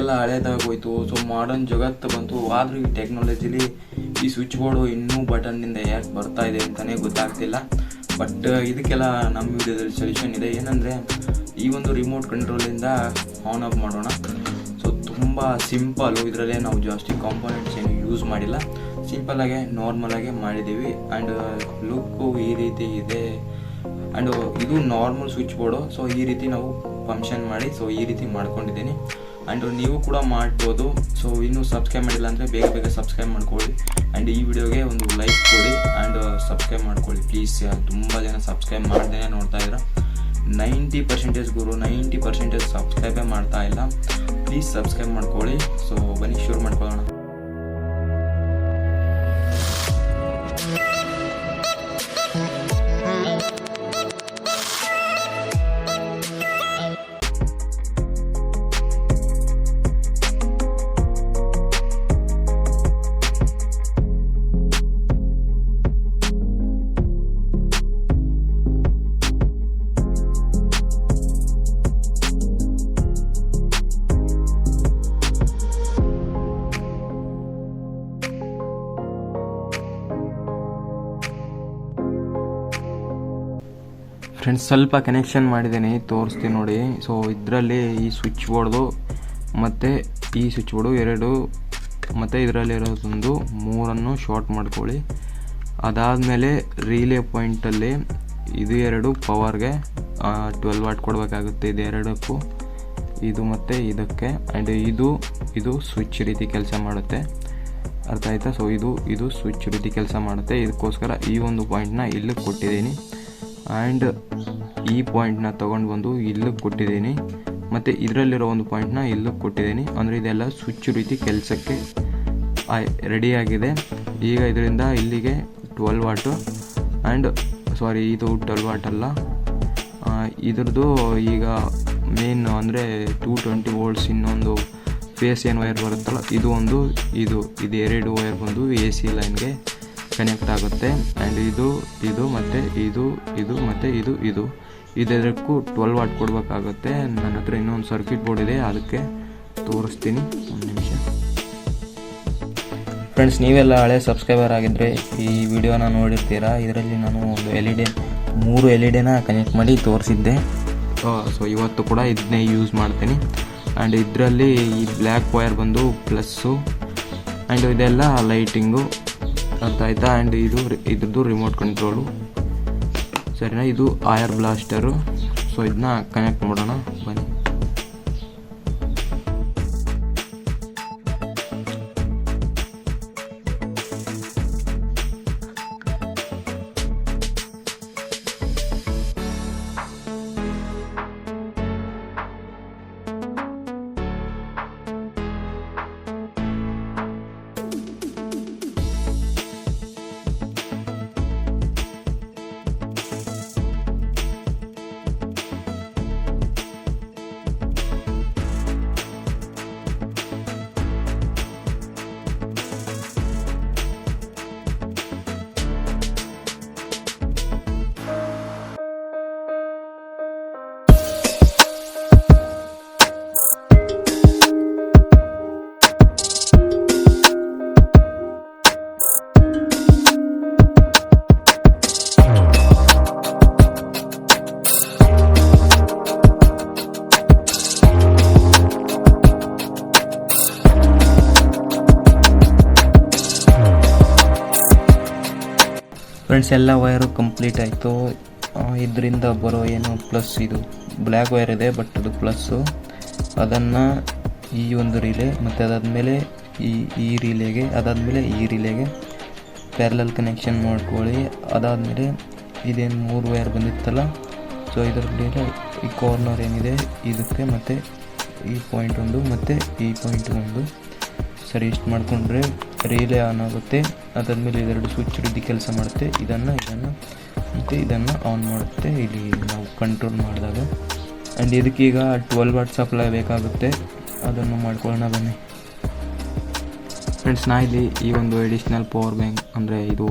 ಎಲ್ಲ ಹಳೇದಾಗೋಯ್ತು so modern ಜಗತ್ತು ಬಂತು. ಆದರೂ ಈ ಟೆಕ್ನಾಲಜಿಲಿ ಈ ಸ್ವಿಚ್ ಬೋರ್ಡು ಇನ್ನೂ ಬಟನ್ನಿಂದ ಯಾಕೆ ಬರ್ತಾ ಇದೆ ಅಂತಲೇ ಗೊತ್ತಾಗ್ತಿಲ್ಲ. ಬಟ್ ಇದಕ್ಕೆಲ್ಲ ನಮ್ಮ ವಿಡಿಯೋದಲ್ಲಿ ಸೊಲ್ಯೂಷನ್ ಇದೆ. ಏನಂದರೆ, ಈ ಒಂದು ರಿಮೋಟ್ ಕಂಟ್ರೋಲಿಂದ ಆನ್ ಆಫ್ ಮಾಡೋಣ. ಸೊ ತುಂಬ ಸಿಂಪಲ್ಲು ಇದರಲ್ಲೇ ನಾವು ಜಾಸ್ತಿ ಕಾಂಪೋನೆಂಟ್ಸ್ ಏನು ಯೂಸ್ ಮಾಡಿಲ್ಲ. ಸಿಂಪಲ್ಲಾಗೆ ನಾರ್ಮಲಾಗೆ ಮಾಡಿದ್ದೀವಿ. ಆ್ಯಂಡ್ ಲುಕ್ಕು ಈ ರೀತಿ ಇದೆ. ಆ್ಯಂಡ್ ಇದು ನಾರ್ಮಲ್ ಸ್ವಿಚ್ ಬೋರ್ಡು ಸೊ ಈ ರೀತಿ ನಾವು ಫಂಕ್ಷನ್ ಮಾಡಿ ಸೊ ಈ ರೀತಿ ಮಾಡ್ಕೊಂಡಿದ್ದೀನಿ. ಆ್ಯಂಡ್ ನೀವು ಕೂಡ ಮಾಡ್ಬೋದು. ಸೊ ಇನ್ನೂ ಸಬ್ಸ್ಕ್ರೈಬ್ ಮಾಡಿಲ್ಲ ಅಂದರೆ ಬೇಗ ಬೇಗ ಸಬ್ಸ್ಕ್ರೈಬ್ ಮಾಡ್ಕೊಳ್ಳಿ. ಆ್ಯಂಡ್ ಈ ವಿಡಿಯೋಗೆ ಒಂದು ಲೈಕ್ ಕೊಡಿ. ಆ್ಯಂಡ್ ಸಬ್ಸ್ಕ್ರೈಬ್ ಮಾಡ್ಕೊಳ್ಳಿ. ಪ್ಲೀಸ್ ತುಂಬ ಜನ ಸಬ್ಸ್ಕ್ರೈಬ್ ಮಾಡ್ದೇ ನೋಡ್ತಾ ಇದ್ದೀರಾ. ನೈಂಟಿ ಪರ್ಸೆಂಟೇಜ್ ಗುರು ನೈಂಟಿ ಪರ್ಸೆಂಟೇಜ್ ಸಬ್ಸ್ಕ್ರೈಬೇ ಮಾಡ್ತಾ ಇಲ್ಲ. ಪ್ಲೀಸ್ ಸಬ್ಸ್ಕ್ರೈಬ್ ಮಾಡ್ಕೊಳ್ಳಿ. ಸೊ ಬನ್ನಿ, ಶುರು ಮಾಡ್ಕೊಳ್ಳೋಣ. ಫ್ರೆಂಡ್ಸ್ ಸ್ವಲ್ಪ ಕನೆಕ್ಷನ್ ಮಾಡಿದ್ದೀನಿ, ತೋರಿಸ್ತೀನಿ ನೋಡಿ. ಸೊ ಇದರಲ್ಲಿ ಈ ಸ್ವಿಚ್ ಬೋರ್ಡ್ದು ಮತ್ತು ಈ ಸ್ವಿಚ್ ಬೋರ್ಡು ಎರಡು, ಮತ್ತು ಇದರಲ್ಲಿರೋದೊಂದು ಮೂರನ್ನು ಶಾರ್ಟ್ ಮಾಡ್ಕೊಳ್ಳಿ. ಅದಾದಮೇಲೆ ರೀಲೇ ಪಾಯಿಂಟಲ್ಲಿ ಇದು ಎರಡು ಪವರ್ಗೆ ಟ್ವೆಲ್ ವಾಟ್ ಕೊಡಬೇಕಾಗುತ್ತೆ ಇದು ಎರಡಕ್ಕೂ. ಇದು ಮತ್ತು ಇದಕ್ಕೆ ಆ್ಯಂಡ್ ಇದು ಇದು ಸ್ವಿಚ್ ರೀತಿ ಕೆಲಸ ಮಾಡುತ್ತೆ. ಅರ್ಥ ಆಯ್ತಾ? ಸೊ ಇದು ಇದು ಸ್ವಿಚ್ ರೀತಿ ಕೆಲಸ ಮಾಡುತ್ತೆ. ಇದಕ್ಕೋಸ್ಕರ ಈ ಒಂದು ಪಾಯಿಂಟ್ನ ಇಲ್ಲಿ ಕೊಟ್ಟಿದ್ದೀನಿ. ಆ್ಯಂಡ್ ಈ ಪಾಯಿಂಟ್ನ ತೊಗೊಂಡು ಬಂದು ಇಲ್ಲಿಗೆ ಕೊಟ್ಟಿದ್ದೀನಿ. ಮತ್ತು ಇದರಲ್ಲಿರೋ ಒಂದು ಪಾಯಿಂಟ್ನ ಇಲ್ಲಿಗೆ ಕೊಟ್ಟಿದ್ದೀನಿ. ಅಂದರೆ ಇದೆಲ್ಲ ಸ್ವಿಚ್ ರೀತಿ ಕೆಲಸಕ್ಕೆ ರೆಡಿಯಾಗಿದೆ ಈಗ ಇದರಿಂದ ಇಲ್ಲಿಗೆ ಟ್ವೆಲ್ ವಾಟು ಆ್ಯಂಡ್ ಸಾರಿ ಇದು ಟ್ವೆಲ್ ವಾಟ್ ಅಲ್ಲ. ಇದ್ರದ್ದು ಈಗ ಮೇನ್ ಅಂದರೆ ಟೂ ಟ್ವೆಂಟಿ ವೋಲ್ಟ್ಸ್ ಇನ್ನೊಂದು ಫೇಸ್ ಏನು ವೈರ್ ಬರುತ್ತಲ್ಲ, ಇದು ಒಂದು, ಇದು ಇದು ಎರಡು ವೈರ್ ಬಂದು ಎ ಸಿ ಲೈನ್ಗೆ ಕನೆಕ್ಟ್ ಆಗುತ್ತೆ ಆ್ಯಂಡ್ ಇದು ಇದು ಮತ್ತು ಇದು ಇದು ಮತ್ತು ಇದು ಇದು. ಇದೆದಕ್ಕೂ ಟ್ವೆಲ್ ವಾಟ್ ಕೊಡಬೇಕಾಗುತ್ತೆ. ನನ್ನ ಹತ್ರ ಇನ್ನೊಂದು ಸರ್ಕ್ಯೂಟ್ ಬೋರ್ಡ್ ಇದೆ, ಅದಕ್ಕೆ ತೋರಿಸ್ತೀನಿ. ಒಂದು ನಿಮಿಷ. ಫ್ರೆಂಡ್ಸ್ ನೀವೆಲ್ಲ ಹಳೆ ಸಬ್ಸ್ಕ್ರೈಬರ್ ಆಗಿದ್ದರೆ ಈ ವಿಡಿಯೋನ ನೋಡಿರ್ತೀರಾ? ಇದರಲ್ಲಿ ನಾನು ಒಂದು ಎಲ್ ಇ ಡಿ ಮೂರು ಎಲ್ ಇ ಡಿನ ಕನೆಕ್ಟ್ ಮಾಡಿ ತೋರಿಸಿದ್ದೆ. ಸೊ ಇವತ್ತು ಕೂಡ ಇದನ್ನೇ ಯೂಸ್ ಮಾಡ್ತೀನಿ. ಆ್ಯಂಡ್ ಇದರಲ್ಲಿ ಈ ಬ್ಲ್ಯಾಕ್ ವೈರ್ ಬಂದು ಪ್ಲಸ್ಸು ಆ್ಯಂಡ್ ಇದೆಲ್ಲ ಲೈಟಿಂಗು ಅರ್ಥ ಆಯ್ತಾ? ಆ್ಯಂಡ್ ಇದು ಇದ್ರದ್ದು ರಿಮೋಟ್ ಕಂಟ್ರೋಲು ಸರಿನಾ? ಇದು ಆಯರ್ ಬ್ಲಾಸ್ಟರು. ಸೊ ಇದನ್ನ ಕನೆಕ್ಟ್ ಮಾಡೋಣ. ಬನ್ನಿ. ಫ್ರೆಂಡ್ಸ್ ಎಲ್ಲ ವೈರು ಕಂಪ್ಲೀಟ್ ಆಯಿತು. ಇದರಿಂದ ಬರೋ ಏನು ಪ್ಲಸ್ ಇದು ಬ್ಲ್ಯಾಕ್ ವೈರ್ ಇದೆ ಬಟ್ ಅದು ಪ್ಲಸ್ಸು ಅದನ್ನು ಈ ಒಂದು ರಿಲೇ ಮತ್ತು ಅದಾದಮೇಲೆ ಈ ಈ ರಿಲೇಗೆ ಅದಾದಮೇಲೆ ಈ ರಿಲೇಗೆ ಪ್ಯಾರಲಲ್ ಕನೆಕ್ಷನ್ ಮಾಡ್ಕೊಳ್ಳಿ. ಅದಾದಮೇಲೆ ಇದೇನು ಮೂರು ವೈರ್ ಬಂದಿತ್ತಲ್ಲ ಸೊ ಇದರಲ್ಲಿ ಈ ಕಾರ್ನರ್ ಏನಿದೆ, ಇದಕ್ಕೆ ಮತ್ತು ಈ ಪಾಯಿಂಟ್ ಒಂದು, ಮತ್ತು ಈ ಪಾಯಿಂಟ್ ಒಂದು. ಸರಿ, ಇಷ್ಟು ಮಾಡಿಕೊಂಡ್ರೆ ರಿಲೇ ಆನ್ ಆಗುತ್ತೆ. ಅದಾದಮೇಲೆ ಇದೆರಡು ಸ್ವಿಚ್ ಹಿಡಿದು ಕೆಲಸ ಮಾಡುತ್ತೆ. ಇದನ್ನು ಇದನ್ನು, ಮತ್ತು ಇದನ್ನು ಆನ್ ಮಾಡುತ್ತೆ. ಇಲ್ಲಿ ನಾವು ಕಂಟ್ರೋಲ್ ಮಾಡಿದಾಗ. ಆ್ಯಂಡ್ ಇದಕ್ಕೀಗ ಟ್ವೆಲ್ ವಾಟ್ ಸಪ್ಲೈ ಬೇಕಾಗುತ್ತೆ. ಅದನ್ನು ಮಾಡ್ಕೊಳ್ಳೋಣ ಬನ್ನಿ. ಫ್ರೆಂಡ್ಸ್ ನಾ ಇಲ್ಲಿ ಈ ಒಂದು ಎಡಿಷ್ನಲ್ ಪವರ್ ಬ್ಯಾಂಕ್ ಅಂದರೆ ಇದು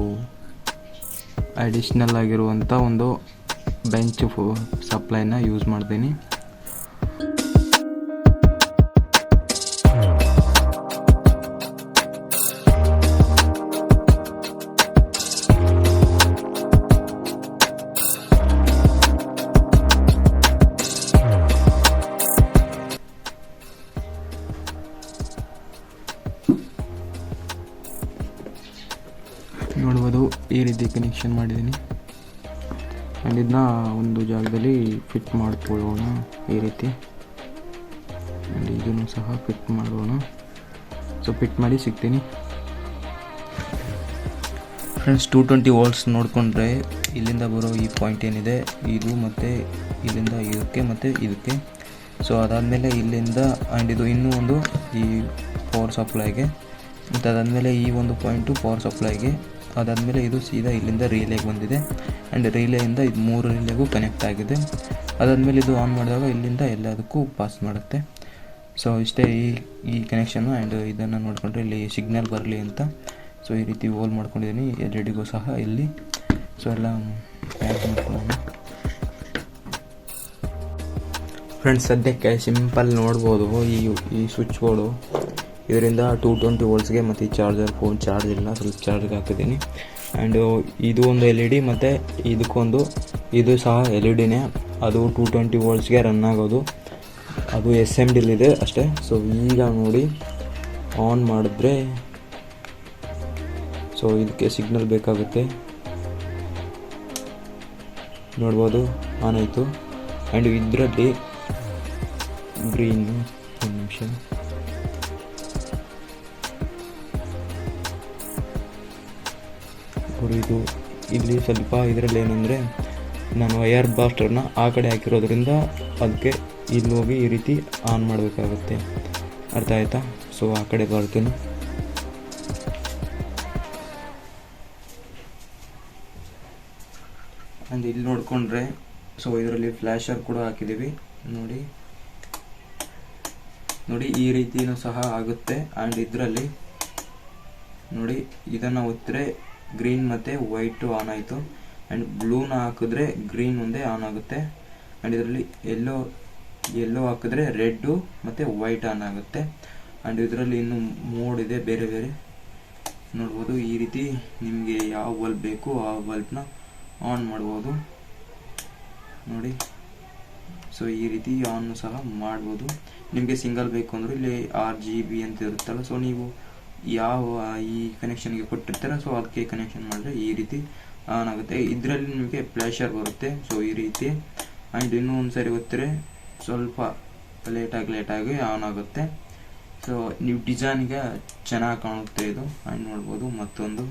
ಅಡಿಷ್ನಲ್ ಆಗಿರುವಂಥ ಒಂದು ಬೆಂಚ್ ಸಪ್ಲೈನ ಯೂಸ್ ಮಾಡ್ತೀನಿ. ನೋಡ್ಬೋದು ಈ ರೀತಿ ಕನೆಕ್ಷನ್ ಮಾಡಿದ್ದೀನಿ. ಆ್ಯಂಡ್ ಇದನ್ನ ಒಂದು ಜಾಗದಲ್ಲಿ ಫಿಟ್ ಮಾಡ್ಕೊಳ್ಳೋಣ ಈ ರೀತಿ. ಆ್ಯಂಡ್ ಇದನ್ನು ಸಹ ಫಿಟ್ ಮಾಡೋಣ. ಸೊ ಫಿಟ್ ಮಾಡಿ ಸಿಗ್ತೀನಿ. ಫ್ರೆಂಡ್ಸ್ ಟೂ ಟ್ವೆಂಟಿ ವೋಲ್ಟ್ಸ್ ನೋಡಿಕೊಂಡ್ರೆ ಇಲ್ಲಿಂದ ಬರೋ ಈ ಪಾಯಿಂಟ್ ಏನಿದೆ, ಇದು ಮತ್ತು ಇಲ್ಲಿಂದ ಇದಕ್ಕೆ ಮತ್ತು ಇದಕ್ಕೆ. ಸೊ ಅದಾದಮೇಲೆ ಇಲ್ಲಿಂದ ಆ್ಯಂಡ್ ಇದು ಇನ್ನೂ ಒಂದು ಈ ಪವರ್ ಸಪ್ಲೈಗೆ ಮತ್ತು ಅದಾದಮೇಲೆ ಈ ಒಂದು ಪಾಯಿಂಟು ಪವರ್ ಸಪ್ಲೈಗೆ ಅದಾದಮೇಲೆ ಇದು ಸೀದಾ ಇಲ್ಲಿಂದ ರೀಲೇಗೆ ಬಂದಿದೆ. ಆ್ಯಂಡ್ ರೀಲೆಯಿಂದ ಇದು ಮೂರು ರೀಲೆಗೂ ಕನೆಕ್ಟ್ ಆಗಿದೆ. ಅದಾದಮೇಲೆ ಇದು ಆನ್ ಮಾಡಿದಾಗ ಇಲ್ಲಿಂದ ಎಲ್ಲದಕ್ಕೂ ಪಾಸ್ ಮಾಡುತ್ತೆ. ಸೊ ಇಷ್ಟೇ ಈ ಈ ಕನೆಕ್ಷನ್ನು ಆ್ಯಂಡ್ ಇದನ್ನು ನೋಡಿಕೊಂಡ್ರೆ ಇಲ್ಲಿ ಸಿಗ್ನಲ್ ಬರಲಿ ಅಂತ. ಸೊ ಈ ರೀತಿ ಹೋಲ್ ಮಾಡ್ಕೊಂಡಿದ್ದೀನಿ. ಎಲ್ ಇ ಡಿಗೂ ಸಹ ಇಲ್ಲಿ. ಸೊ ಎಲ್ಲ ಮಾಡ್ಕೊಳ್ಳೋಣ. ಫ್ರೆಂಡ್ಸ್ ಸದ್ಯಕ್ಕೆ ಸಿಂಪಲ್ ನೋಡ್ಬೋದು ಈ ಈ ಸ್ವಿಚ್ಗಳು ಇದರಿಂದ ಟೂ ಟ್ವೆಂಟಿ ವೋಲ್ಟ್ಸ್ಗೆ ಮತ್ತು ಈ ಚಾರ್ಜರ್ ಫೋನ್ ಚಾರ್ಜ್ ಇಲ್ಲ ಸ್ವಲ್ಪ ಚಾರ್ಜ್ಗೆ ಹಾಕಿದ್ದೀನಿ ಆ್ಯಂಡು ಇದು ಒಂದು ಎಲ್ ಇ ಡಿ ಮತ್ತು ಇದಕ್ಕೊಂದು, ಇದು ಸಹ ಎಲ್ ಇ ಡಿನೇ ಅದು ಟೂ ಟ್ವೆಂಟಿ ವೋಲ್ಟ್ಸ್ಗೆ ರನ್ ಆಗೋದು. ಅದು ಎಸ್ ಎಂ ಡಿಲಿದೆ ಅಷ್ಟೇ. ಸೊ ಈಗ ನೋಡಿ ಆನ್ ಮಾಡಿದ್ರೆ ಸೊ ಇದಕ್ಕೆ ಸಿಗ್ನಲ್ ಬೇಕಾಗುತ್ತೆ. ನೋಡ್ಬೋದು ಆನ್ ಆಯಿತು. ಆ್ಯಂಡ್ ಇದರಲ್ಲಿ ಗ್ರೀನ್ ಒಂದು ನಿಮಿಷ. ಇದು. ಇಲ್ಲಿ ಸ್ವಲ್ಪ ಇದರಲ್ಲಿ ಏನಂದರೆ ನಾನು ಏರ್ ಬಾಸ್ಟರ್ನ ಆ ಕಡೆ ಹಾಕಿರೋದ್ರಿಂದ ಅದಕ್ಕೆ ಇಲ್ಲಿ ಹೋಗಿ ಈ ರೀತಿ ಆನ್ ಮಾಡಬೇಕಾಗುತ್ತೆ. ಅರ್ಥ ಆಯ್ತಾ? ಸೊ ಆ ಕಡೆ ಬರ್ತೀನಿ. ಆ್ಯಂಡ್ ಇಲ್ಲಿ ನೋಡಿಕೊಂಡ್ರೆ ಸೊ ಇದರಲ್ಲಿ ಫ್ಲ್ಯಾಶರ್ ಕೂಡ ಹಾಕಿದ್ದೀವಿ ನೋಡಿ. ನೋಡಿ, ಈ ರೀತಿಯೂ ಸಹ ಆಗುತ್ತೆ. ಆ್ಯಂಡ್ ಇದರಲ್ಲಿ ನೋಡಿ, ಇದನ್ನು ಒತ್ತಿದ್ರೆ ಗ್ರೀನ್ ಮತ್ತು ವೈಟು ಆನ್ ಆಯಿತು. ಆ್ಯಂಡ್ ಬ್ಲೂನ ಹಾಕಿದ್ರೆ ಗ್ರೀನ್ ಒಂದೇ ಆನ್ ಆಗುತ್ತೆ. ಆ್ಯಂಡ್ ಇದರಲ್ಲಿ ಎಲ್ಲೋ ಎಲ್ಲೋ ಹಾಕಿದ್ರೆ ರೆಡ್ಡು ಮತ್ತು ವೈಟ್ ಆನ್ ಆಗುತ್ತೆ. ಆ್ಯಂಡ್ ಇದರಲ್ಲಿ ಇನ್ನು ಮೋಡ್ ಇದೆ ಬೇರೆ ಬೇರೆ. ನೋಡ್ಬೋದು, ಈ ರೀತಿ ನಿಮಗೆ ಯಾವ ಬಲ್ಬ್ ಬೇಕು ಆ ಬಲ್ಬ್ನ ಆನ್ ಮಾಡ್ಬೋದು. ನೋಡಿ. ಸೊ ಈ ರೀತಿ ಆನ್ ಸಹ ಮಾಡ್ಬೋದು. ನಿಮಗೆ ಸಿಂಗಲ್ ಬೇಕು ಅಂದರೂ ಇಲ್ಲಿ ಆರ್ ಜಿ ಬಿ ಅಂತ ಇರುತ್ತಲ್ಲ ಸೊ ನೀವು ಯಾವ ಈ ಕನೆಕ್ಷನ್ಗೆ ಕೊಟ್ಟಿರ್ತಾರೆ ಸೊ ಅದಕ್ಕೆ ಕನೆಕ್ಷನ್ ಮಾಡಿದ್ರೆ ಈ ರೀತಿ ಆನ್ ಆಗುತ್ತೆ. ಇದರಲ್ಲಿ ನಿಮಗೆ ಪ್ಲೇಷರ್ ಬರುತ್ತೆ ಸೊ ಈ ರೀತಿ. ಆ್ಯಂಡ್ ಇನ್ನೂ ಒಂದು ಸರಿ ಒತ್ತಿದ್ರೆ ಸ್ವಲ್ಪ ಲೇಟಾಗಿ ಲೇಟಾಗಿ ಆನ್ ಆಗುತ್ತೆ. ಸೊ ನೀವು ಡಿಸೈನ್ಗೆ ಚೆನ್ನಾಗಿ ಕಾಣುತ್ತೆ ಇದು. ಆ್ಯಂಡ್ ನೋಡ್ಬೋದು ಮತ್ತೊಂದು.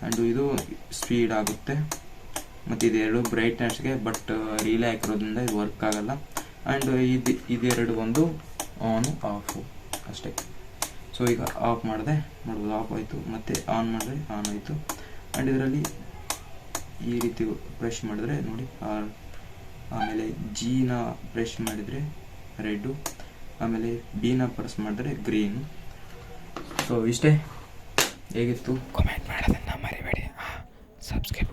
ಆ್ಯಂಡ್ ಇದು ಸ್ಪೀಡ್ ಆಗುತ್ತೆ. ಮತ್ತು ಇದೆರಡು ಬ್ರೈಟ್ನೆಸ್ಗೆ ಬಟ್ ರೀಲೇ ಹಾಕಿರೋದ್ರಿಂದ ಇದು ವರ್ಕ್ ಆಗಲ್ಲ. ಆ್ಯಂಡ್ ಇದು, ಇದೆರಡು ಒಂದು ಆನ್ ಆಫು ಅಷ್ಟೇ. ಸೊ ಈಗ ಆಫ್ ಮಾಡಿದೆ. ನೋಡ್ಬೋದು ಆಫ್ ಆಯಿತು. ಮತ್ತು ಆನ್ ಮಾಡಿದ್ರೆ ಆನ್ ಆಯಿತು. ಆ್ಯಂಡ್ ಇದರಲ್ಲಿ ಈ ರೀತಿ ಪ್ರೆಶ್ ಮಾಡಿದ್ರೆ ನೋಡಿ ಆಮೇಲೆ ಜಿನ ಪ್ರೆಶ್ ಮಾಡಿದರೆ ರೆಡ್ಡು ಆಮೇಲೆ ಬಿನ ಪ್ರೆಸ್ ಮಾಡಿದ್ರೆ ಗ್ರೀನ್ ಸೊ ಇಷ್ಟೇ. ಹೇಗಿತ್ತು? ಕಮೆಂಟ್ ಮಾಡೋದನ್ನ ಮರಿಬೇಡಿ. ಸಬ್ಸ್ಕ್ರೈಬ್